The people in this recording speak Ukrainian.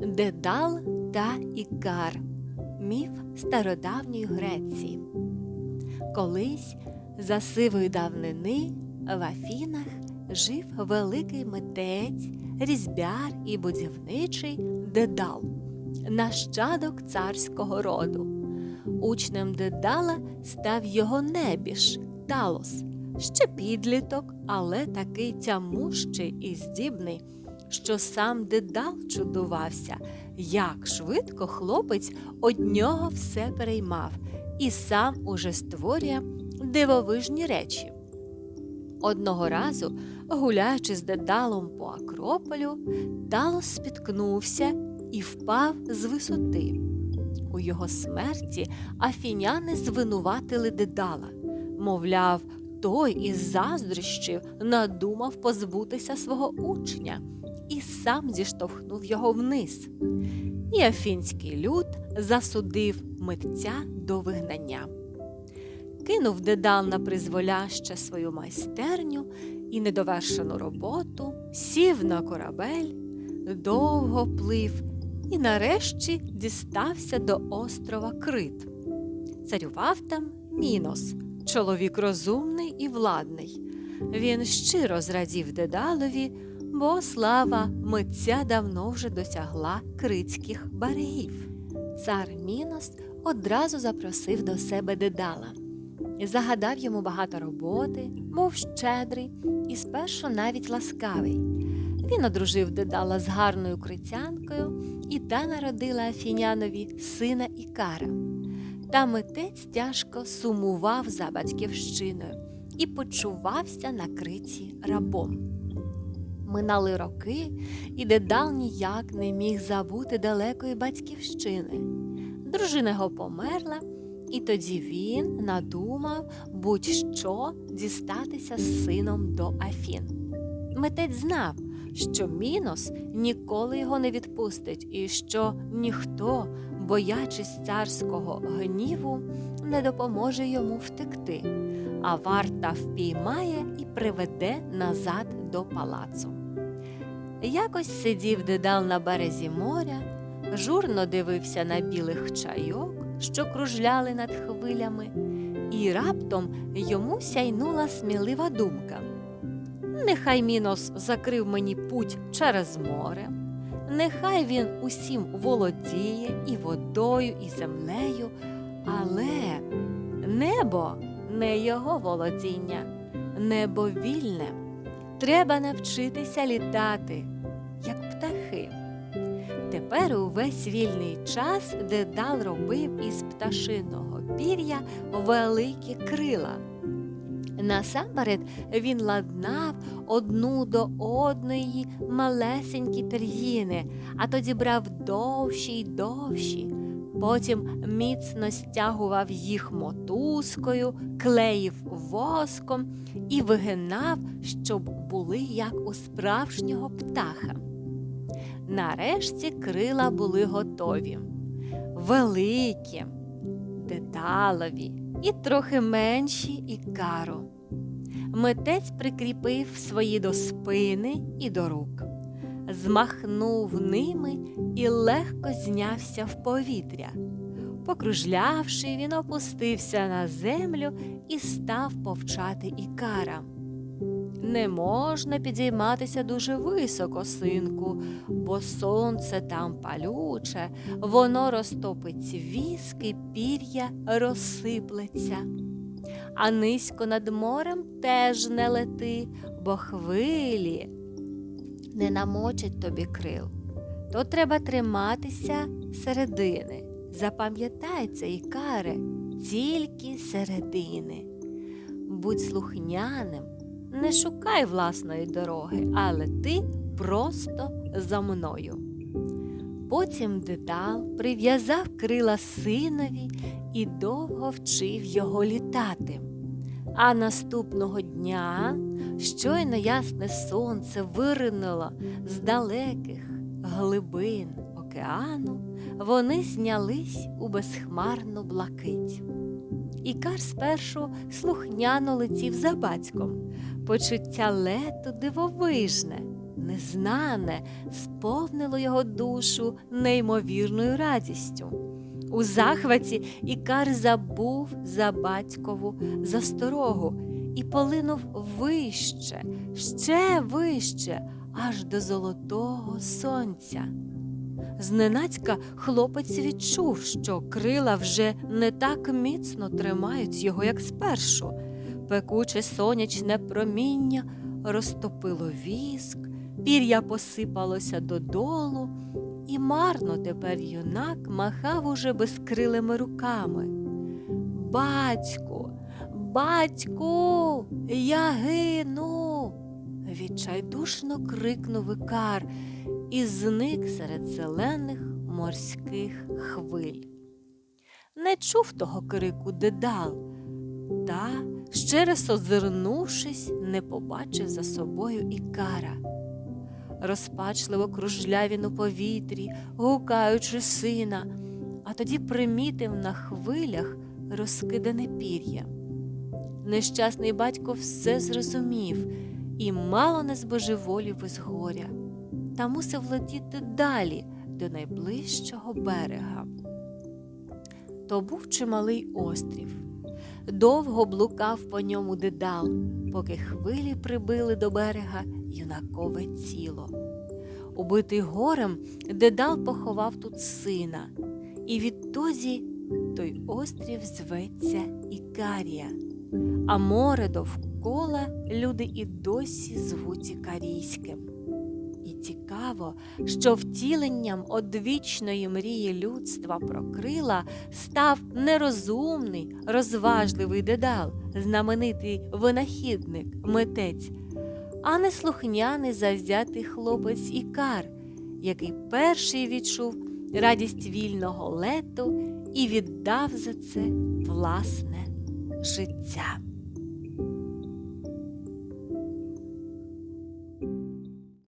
Дедал та Ікар Міф стародавньої Греції. Колись за сивої давнини в Афінах жив великий митець, різьбяр і будівничий Дедал, нащадок царського роду. Учнем Дедала став його небіж Талос, ще підліток, але такий тямущий і здібний, що сам Дедал чудувався, як швидко хлопець од нього все переймав і сам уже створює дивовижні речі. Одного разу, гуляючи з Дедалом по Акрополю, Талос спіткнувся і впав з висоти. У його смерті афіняни звинуватили Дедала, мовляв, той із заздрощів надумав позбутися свого учня і сам зіштовхнув його вниз. І афінський люд засудив митця до вигнання. Кинув Дедал на призволяще свою майстерню і недовершену роботу, сів на корабель, довго плив і нарешті дістався до острова Крит. Царював там Мінос, чоловік розумний і владний. Він щиро зрадів Дедалові, бо слава митця давно вже досягла критських берегів. Цар Мінос одразу запросив до себе Дедала. Загадав йому багато роботи, був щедрий і спершу навіть ласкавий. Він одружив Дедала з гарною критянкою, і та народила Афінянові сина Ікара. Та митець тяжко сумував за батьківщиною і почувався на криті рабом. Минали роки, і Дедал ніяк не міг забути далекої батьківщини. Дружина його померла, і тоді він надумав будь-що дістатися з сином до Афін. Митець знав, що Мінос ніколи його не відпустить, і що ніхто, боячись царського гніву, не допоможе йому втекти, а варта впіймає і приведе назад до палацу. Якось сидів Дедал на березі моря, журно дивився на білих чайок, що кружляли над хвилями, і раптом йому сяйнула смілива думка. Нехай Мінос закрив мені путь через море, нехай він усім володіє і водою, і землею, але небо не його володіння, небо вільне. Треба навчитися літати. Тепер увесь вільний час Дедал робив із пташиного пір'я великі крила. Насамперед він ладнав одну до одної малесенькі пір'їни, а тоді брав довші й довші. Потім міцно стягував їх мотузкою, клеїв воском і вигинав, щоб були як у справжнього птаха. Нарешті крила були готові, великі, деталові і трохи менші і кару. Митець прикріпив свої до спини і до рук, змахнув ними і легко знявся в повітря. Покружлявши, він опустився на землю і став повчати ікара. Не можна підійматися дуже високо, синку, бо сонце там палюче, воно розтопить віск і пір'я розсиплеться. А низько над морем теж не лети, бо хвилі не намочать тобі крил. То треба триматися середини. Запам'ятай це, Ікаре, тільки середини. Будь слухняним, не шукай власної дороги, але ти просто за мною. Потім Дедал прив'язав крила синові і довго вчив його літати. А наступного дня щойно ясне сонце виринуло з далеких глибин океану, вони знялись у безхмарну блакить. Ікар спершу слухняно летів за батьком, почуття лету дивовижне, незнане сповнило його душу неймовірною радістю. У захваті Ікар забув за батькову засторогу і полинув вище, ще вище, аж до золотого сонця. Зненацька хлопець відчув, що крила вже не так міцно тримають його, як спершу. Пекуче сонячне проміння розтопило віск, пір'я посипалося додолу, і марно тепер юнак махав уже безкрилими руками. Батьку, батьку, я гину. відчайдушно крикнув Ікар і зник серед зелених морських хвиль. Не чув того крику дедал, ще раз озирнувшись, не побачив за собою Ікара. Розпачливо кружляв він у повітрі, гукаючи сина, а тоді примітив на хвилях розкидане пір'я. Нещасний батько все зрозумів і мало не збожеволів із горя, та мусив летіти далі до найближчого берега. То був чималий острів. Довго блукав по ньому дедал, поки хвилі прибили до берега юнакове тіло. Убитий горем, дедал поховав тут сина, і відтоді той острів зветься Ікарія, а море довкола люди і досі звуть Ікарійським. Цікаво, що втіленням одвічної мрії людства про крила став нерозумний, розважливий дедал, знаменитий винахідник, митець, а не слухняний завзятий хлопець Ікар, який перший відчув радість вільного лету і віддав за це власне життя.